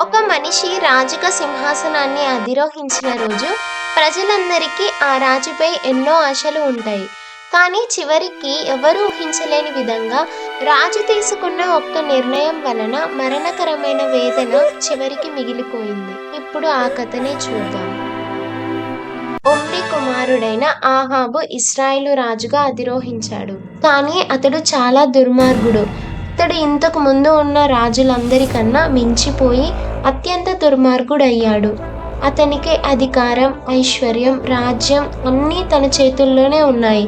ఒక మనిషి రాజుక సింహాసనాన్ని అధిరోహించిన రోజు ప్రజలందరికీ ఆ రాజుపై ఎన్నో ఆశలు ఉంటాయి. కానీ చివరికి ఎవరు ఊహించలేని విధంగా రాజు తీసుకున్న ఒక్క నిర్ణయం వలన మరణకరమైన వేదన చివరికి మిగిలిపోయింది. ఇప్పుడు ఆ కథనే చూద్దాం. ఒమ్రి కుమారుడైన ఆహాబు ఇస్రాయిలు రాజుగా అధిరోహించాడు. కానీ అతడు చాలా దుర్మార్గుడు. అతడు ఇంతకు ముందు ఉన్న రాజులందరికన్నా మించిపోయి అత్యంత దుర్మార్గుడయ్యాడు. అతనికి అధికారం ఐశ్వర్యం రాజ్యం అన్నీ తన చేతుల్లోనే ఉన్నాయి.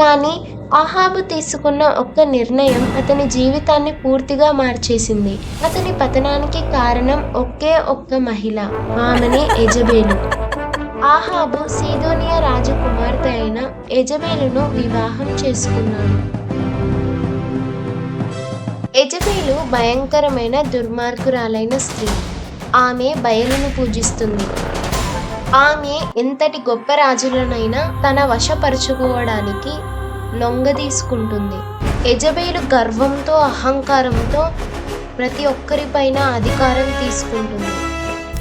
కానీ ఆహాబు తీసుకున్న ఒక్క నిర్ణయం అతని జీవితాన్ని పూర్తిగా మార్చేసింది. అతని పతనానికి కారణం ఒకే ఒక్క మహిళ ఆమెనే ఎజబేలు ఆహాబు సీదోనియా రాజు కుమార్తె అయిన ఎజబేలును వివాహం చేసుకున్నాడు. యజమేలు భయంకరమైన దుర్మార్గురాలైన స్త్రీ. ఆమె బయలును పూజిస్తుంది. ఆమె ఎంతటి గొప్ప రాజులనైనా తన వశపరుచుకోవడానికి లొంగ తీసుకుంటుంది. గర్వంతో అహంకారంతో ప్రతి ఒక్కరిపైన అధికారం తీసుకుంటుంది.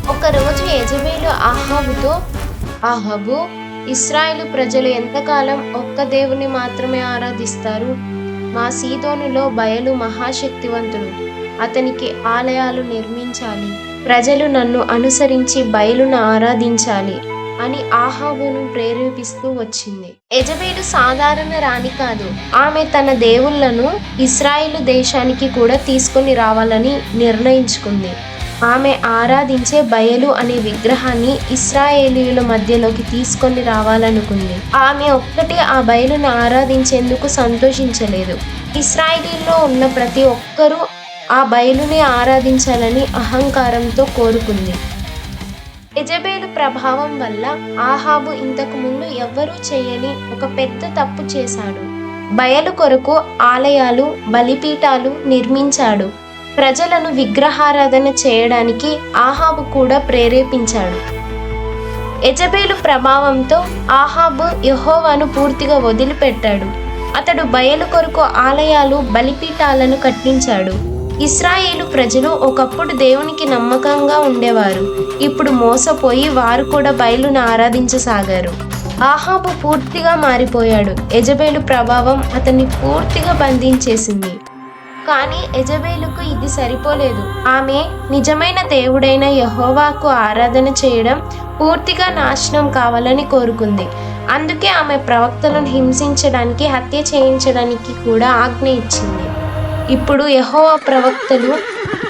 ఒకరోజు యజబేలు ఆహాబుతో అహబు ఇస్రాయేలు ప్రజలు ఎంతకాలం ఒక్క దేవుని మాత్రమే ఆరాధిస్తారు? మా సీదోనులో బయలు మహాశక్తివంతుడు. అతనికి ఆలయాలు నిర్మించాలి. ప్రజలు నన్ను అనుసరించి బయలును ఆరాధించాలి అని ఆహాబును ప్రేరేపిస్తూ వచ్చింది. యజమేడు సాధారణ రాణి కాదు. ఆమె తన దేవుళ్ళను ఇస్రాయిలు దేశానికి కూడా తీసుకొని రావాలని నిర్ణయించుకుంది. ఆమె ఆరాధించే బయలు అనే విగ్రహాన్ని ఇస్రాయేలీయుల మధ్యలోకి తీసుకొని రావాలనుకుంది. ఆమె ఒక్కటే ఆ బయలును ఆరాధించేందుకు సంతోషించలేదు. ఇస్రాయేలీలో ఉన్న ప్రతి ఒక్కరూ ఆ బయలుని ఆరాధించాలని అహంకారంతో కోరుకుంది. ఎజబేలు ప్రభావం వల్ల ఆహాబు ఇంతకు ముందు ఎవ్వరూ చేయని ఒక పెద్ద తప్పు చేశాడు. బయలు కొరకు ఆలయాలు బలిపీఠాలు నిర్మించాడు. ప్రజలను విగ్రహారాధన చేయడానికి ఆహాబు కూడా ప్రేరేపించాడు. ఎజబేలు ప్రభావంతో ఆహాబు యహోవాను పూర్తిగా వదిలిపెట్టాడు. అతడు బయలు కొరకు ఆలయాలు బలిపీఠాలను కట్టించాడు. ఇస్రాయేలు ప్రజలు ఒకప్పుడు దేవునికి నమ్మకంగా ఉండేవారు. ఇప్పుడు మోసపోయి వారు కూడా బయలును ఆరాధించసాగారు. ఆహాబు పూర్తిగా మారిపోయాడు. ఎజబేలు ప్రభావం అతన్ని పూర్తిగా బంధించేసింది. కానీ ఎజబేలుకు ఇది సరిపోలేదు. ఆమె నిజమైన దేవుడైన యహోవాకు ఆరాధన చేయడం పూర్తిగా నాశనం కావాలని కోరుకుంది. అందుకే ఆమె ప్రవక్తలను హింసించడానికి హత్య చేయించడానికి కూడా ఆజ్ఞ ఇచ్చింది. ఇప్పుడు యహోవా ప్రవక్తలు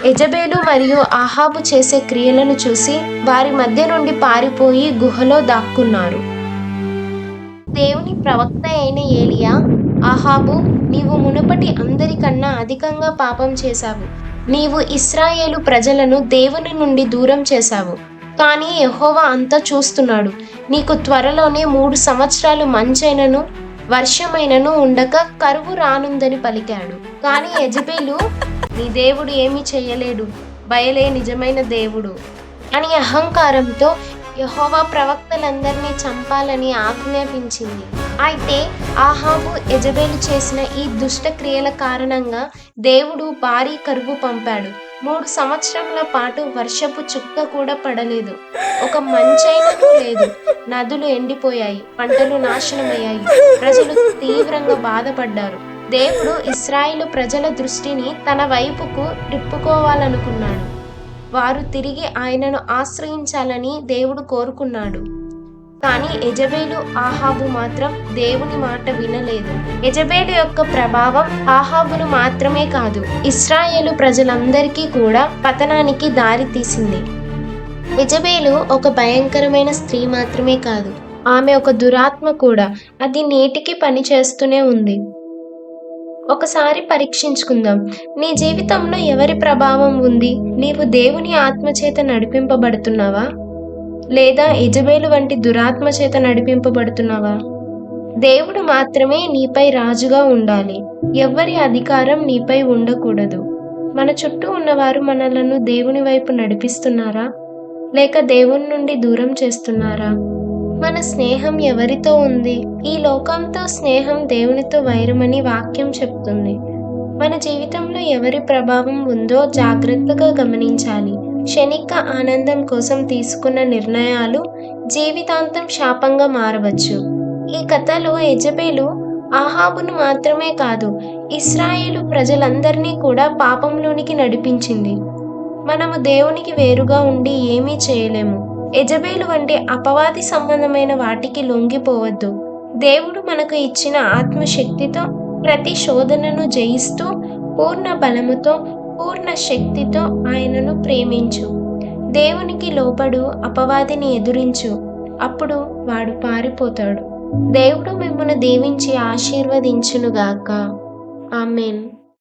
ఎజబేలు మరియు ఆహాబు చేసే క్రియలను చూసి వారి మధ్య నుండి పారిపోయి గుహలో దాక్కున్నారు. దేవుని ప్రవక్త అయిన ఏలియా అహాబు నీవు మునుపటి అందరికన్నా అధికంగా పాపం చేశావు. నీవు ఇస్రాయేలు ప్రజలను దేవుని నుండి దూరం చేశావు. కానీ యహోవా అంతా చూస్తున్నాడు. నీకు త్వరలోనే మూడు సంవత్సరాలు మంచైనను వర్షమైనను ఉండక కరువు రానుందని పలికాడు. కానీ యజబేలు నీ దేవుడు ఏమీ చేయలేడు. బయలే నిజమైన దేవుడు అని అహంకారంతో యహోవా ప్రవక్తలందరినీ చంపాలని ఆజ్ఞాపించింది. అయితే ఆహాబు యజబేలు చేసిన ఈ దుష్ట క్రియల కారణంగా దేవుడు భారీ కరువు పంపాడు. మూడు సంవత్సరముల పాటు వర్షపు చుక్క కూడా పడలేదు. ఒక మంచైన లేదు. నదులు ఎండిపోయాయి. పంటలు నాశనమయ్యాయి. ప్రజలు తీవ్రంగా బాధపడ్డారు. దేవుడు ఇస్రాయిలు ప్రజల దృష్టిని తన వైపుకు తిప్పుకోవాలనుకున్నాడు వారు తిరిగి ఆయనను ఆశ్రయించాలని దేవుడు కోరుకున్నాడు. కానీ ఎజబేలు ఆహాబు మాత్రం దేవుని మాట వినలేదు. ఎజబేలు యొక్క ప్రభావం ఆహాబును మాత్రమే కాదు ఇస్రాయేలు ప్రజలందరికీ కూడా పతనానికి దారి తీసింది. ఎజబేలు ఒక భయంకరమైన స్త్రీ మాత్రమే కాదు ఆమె ఒక దురాత్మ కూడా అది నేటికి పని చేస్తూనే ఉంది. ఒకసారి పరీక్షించుకుందాం. నీ జీవితంలో ఎవరి ప్రభావం ఉంది? నీవు దేవుని ఆత్మచేత నడిపింపబడుతున్నావా? లేదా ఇజబేలు వంటి దురాత్మ చేత నడిపింపబడుతున్నావా? దేవుడు మాత్రమే నీపై రాజుగా ఉండాలి. ఎవ్వరి అధికారం నీపై ఉండకూడదు. మన చుట్టూ ఉన్నవారు మనలను దేవుని వైపు నడిపిస్తున్నారా? లేక దేవుని నుండి దూరం చేస్తున్నారా? మన స్నేహం ఎవరితో ఉంది? ఈ లోకంతో స్నేహం దేవునితో వైరమని వాక్యం చెప్తుంది. మన జీవితంలో ఎవరి ప్రభావం ఉందో జాగ్రత్తగా గమనించాలి. క్షణిక ఆనందం కోసం తీసుకున్న నిర్ణయాలు జీవితాంతం శాపంగా మారవచ్చు. ఈ కథలో యజబేలు ఆహాబును మాత్రమే కాదు ఇస్రాయేలు ప్రజలందరినీ కూడా పాపంలోనికి నడిపించింది. మనము దేవునికి వేరుగా ఉండి ఏమీ చేయలేము. యజబేలు వంటి అపవాది సంబంధమైన వాటికి లొంగిపోవద్దు. దేవుడు మనకు ఇచ్చిన ఆత్మశక్తితో ప్రతి శోధనను జయిస్తూ పూర్ణ బలముతో పూర్ణ శక్తితో ఆయనను ప్రేమించు. దేవునికి లోపడు అపవాదిని ఎదురించు. అప్పుడు వాడు పారిపోతాడు. దేవుడు మిమ్మల్ని దీవించి ఆశీర్వదించునుగాక. ఆమెన్.